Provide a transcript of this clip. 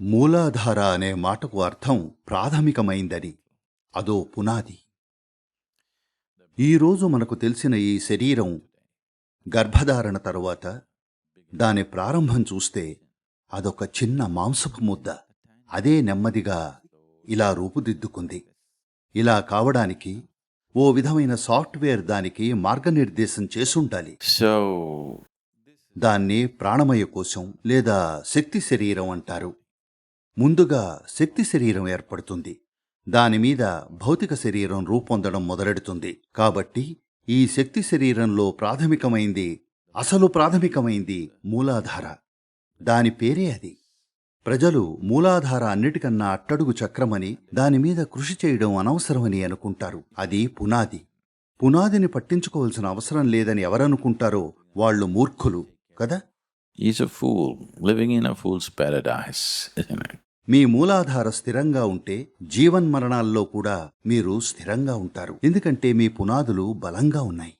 మూలాధార అనే మాటకు అర్థం ప్రాథమికమైందని అదో పునాది. ఈరోజు మనకు తెలిసిన ఈ శరీరం గర్భధారణ తరువాత దాని ప్రారంభం చూస్తే అదొక చిన్న మాంసపు ముద్ద. అదే నెమ్మదిగా ఇలా రూపుదిద్దుకుంది. ఇలా కావడానికి ఓ విధమైన సాఫ్ట్వేర్ దానికి మార్గనిర్దేశం చేసుండాలి. So, దాన్ని ప్రాణమయ కోశం లేదా శక్తి శరీరం అంటారు. ముందుగా శక్తి శరీరం ఏర్పడుతుంది. దానిమీద భౌతిక శరీరం రూపొందడం మొదలెడుతుంది. కాబట్టి ఈ శక్తి శరీరంలో ప్రాథమికమైంది అసలు ప్రాథమికమైంది మూలాధార. దాని పేరే అది. ప్రజలు మూలాధార అన్నిటికన్నా అట్టడుగు చక్రమని దానిమీద కృషి చేయడం అనవసరమని అనుకుంటారు. అది పునాది. పునాదిని పట్టించుకోవాల్సిన అవసరం లేదని ఎవరనుకుంటారో వాళ్ళు మూర్ఖులు కదా? Is a fool living in a fool's paradise? మీ మూలాధార స్థిరంగా ఉంటే జీవన్మరణాల్లో కూడా మీరు స్థిరంగా ఉంటారు. ఎందుకంటే మీ పునాదులు బలంగా ఉన్నాయి.